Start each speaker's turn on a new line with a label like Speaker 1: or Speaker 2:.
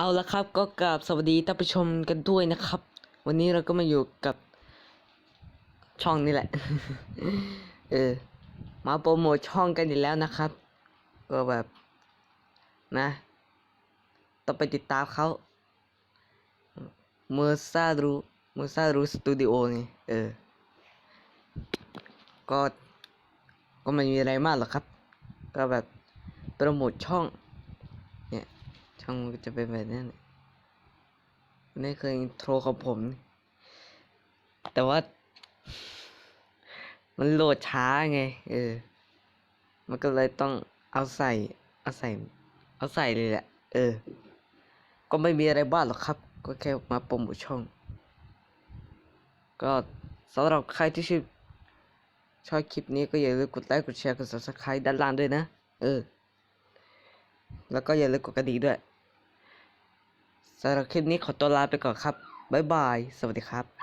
Speaker 1: เอาละครับก็กราบสวัสดีท่านผู้ชมกันด้วยนะครับ วันนี้เราก็มาอยู่กับช่องนี้แหละ เออ มาโปรโมทช่องกันอีกแล้วนะครับ ก็แบบนะต้องไปติดตามเขาเมอร์ซารูเมอร์ซารูสตูดิโอนี่เออ ก็ก็ไม่มีอะไรมากหรอกครับ ก็แบบโปรโมทช่อง ช่องมันก็จะเป็นแบบนี้นะนี่คืออินโทรของผม แต่ว่า มันโหลดช้าไง เออ มันก็เลยต้องเอาใส่ เอาใส่ เอาใส่เลยแหละ เออ ก็ไม่มีอะไรบ้างหรอกครับ ก็แค่มาโปรโมทช่อง ก็สำหรับใครที่ชื่นชอบคลิปนี้ก็อย่าลืมกดไลค์ กดแชร์ กด subscribe ด้านล่างด้วยนะ เออ แล้วก็อย่าลืมกดกระดิ่งด้วย สำหรับคลิปนี้ขอตัวลาไปก่อนครับ บ๊ายบาย สวัสดีครับ